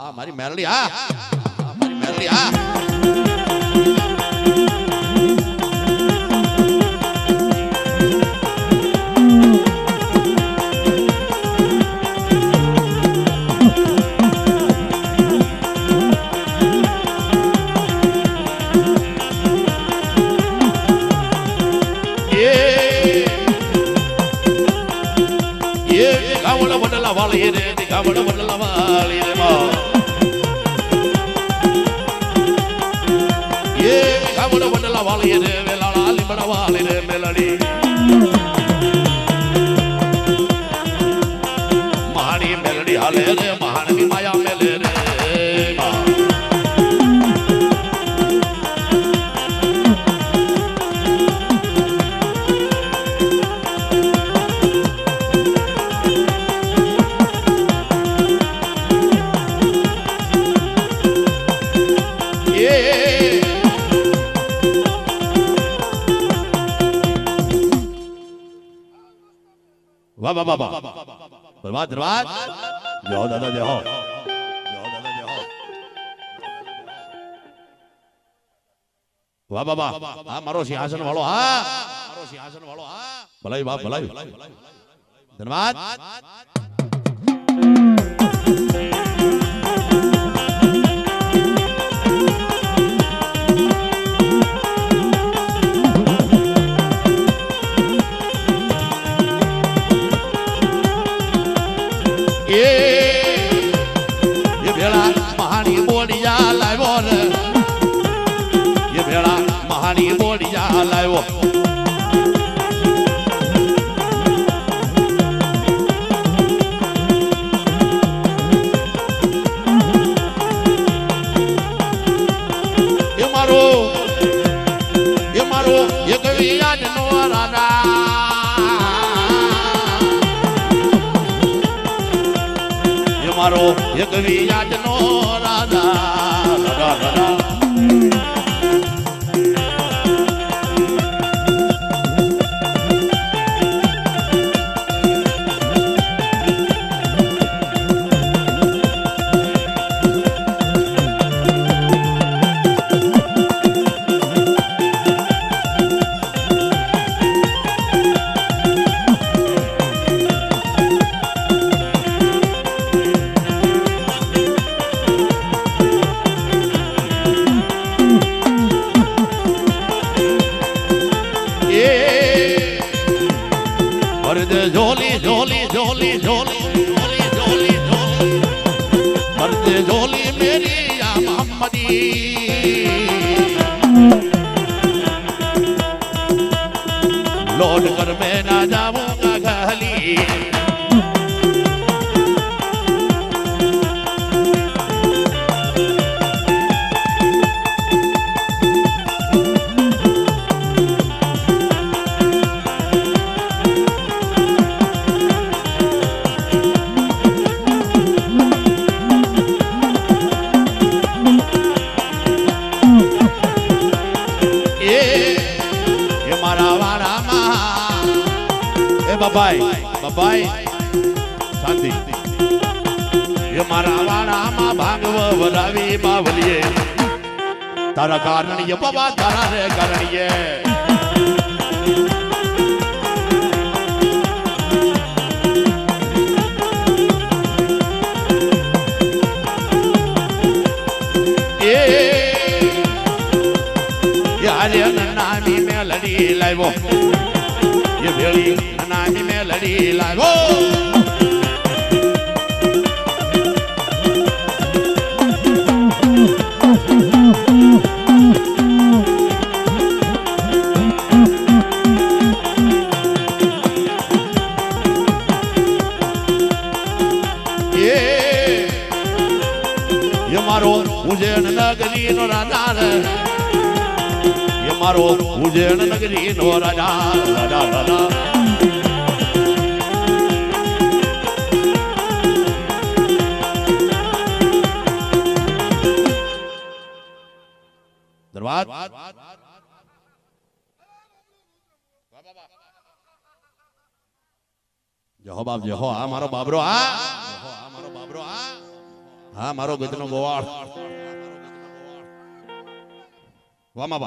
આ મારી મેરડી આ આ મારી મેરડી આ એ એ ગાવડ વડલા વાળી રે ગાવડ માણની માયા મેલે રે વાહ વાહ વાહ વાહ. ધન્યવાદ ધન્યવાદ જય હો દાદા જય હો વાહ વાહ હા મારો સિંહાસન વાળો હા મારો સિંહાસન વાળો હા ભલાઈ વાહ ભલાઈ ધન્યવાદ ભેળા મહાની મોડિયા લાવ્યો એ મારો એ મારો નો મારો એક વિયાજનો રાજા રાજા રાજા झोली झोली झोली झोली झोली झोली झोली मर्द झोली मेरी या मोहम्मदी लौट कर मैं ना जावा એ બાબાઈ. બાબાઈ, શાંતિ. એ મારા વાડામાં ભાગવ વરાવી બાવલીએ. તારા કારણીય બાબા, તારા રે કારણીય નાની મેલડી લાવ્યો. એ ભેળી નાની મેલડી લાવ્યો ઉજેણ નગરી નો રાજા એ મારો ઉજેણ નગરી નો રાજા રાજા રાજા ધન્યવાદ. જહો બાપ, જહો. આ મારો બાબરો, આ. આ મારો બાબરો આ હા મારો ગજનો ગોવાળ વામા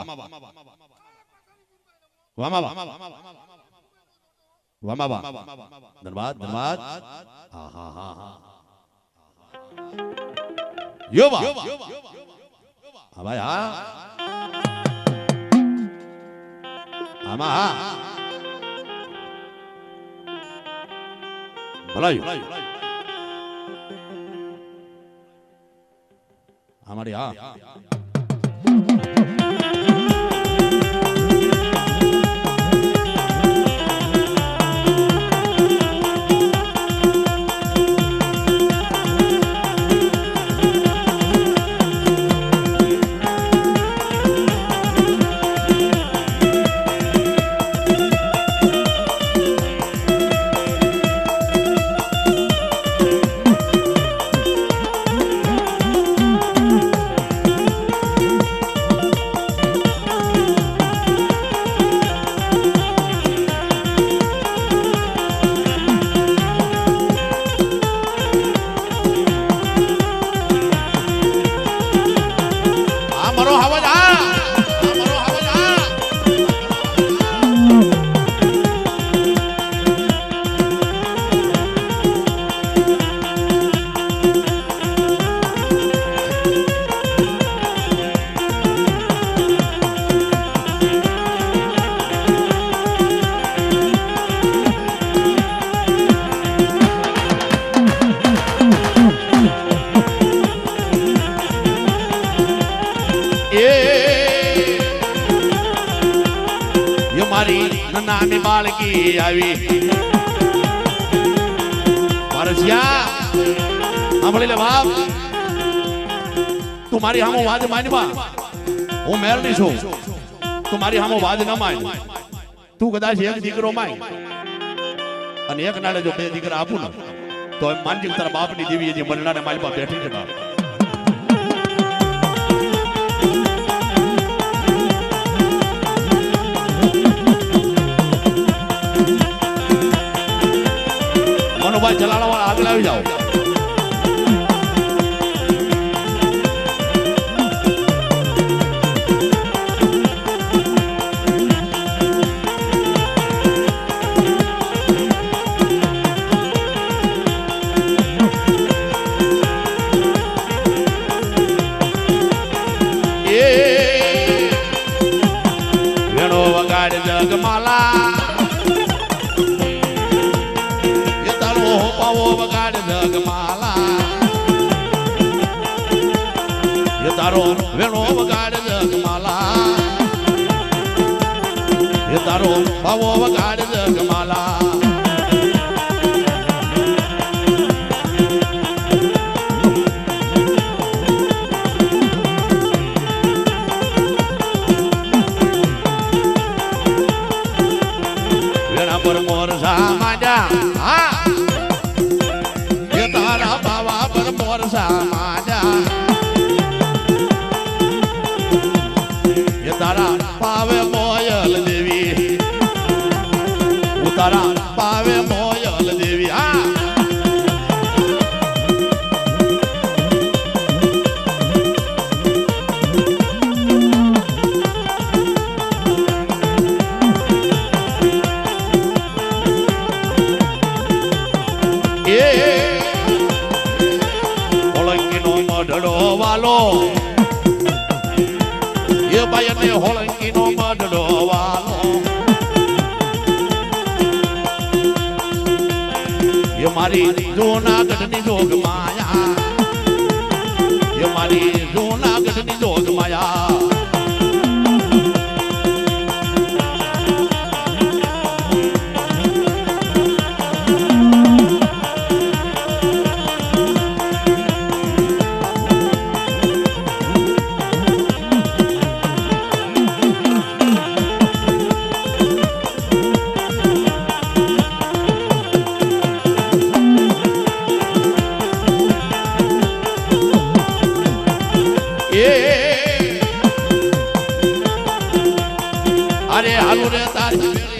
બા ધન્યવાદ ધન્યવાદ. હા ભાઈ હા આમાં હા ભલાયું અમારી હા આ આવી માનવા. હું મેરડી છું. તું મારી હામો વાદ ન માન. તું કદાચ એક દીકરો માય અને એક નાડે જો બે દીકરા આપું તો એમ માનજે તારા બાપની દેવી જે મરનાને મારી પાસે બેઠી છે બાપ. ચલાવવા વાળા આગળ આવી જાઓ. તારો વેણો વગાડ જગમાલા એ તારો પાવો વગાડ જગમાલા પર મોર સામાજા હા મારી જૂનાગઢની જોગ માયા એ મારી જૂનાગઢની જોગ orientais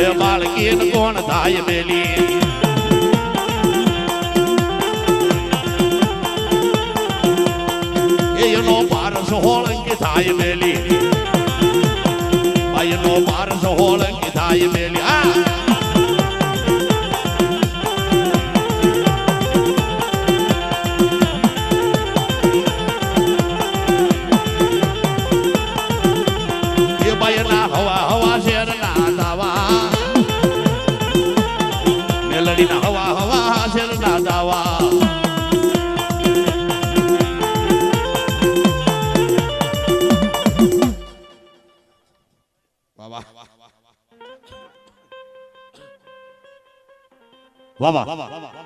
છે ને કોણ થાય મેલી એનો પારસ હોળંગી થાય મેલી એનો પારસ હોળંગી થાય મેલી આ વાહ વાહ વાહ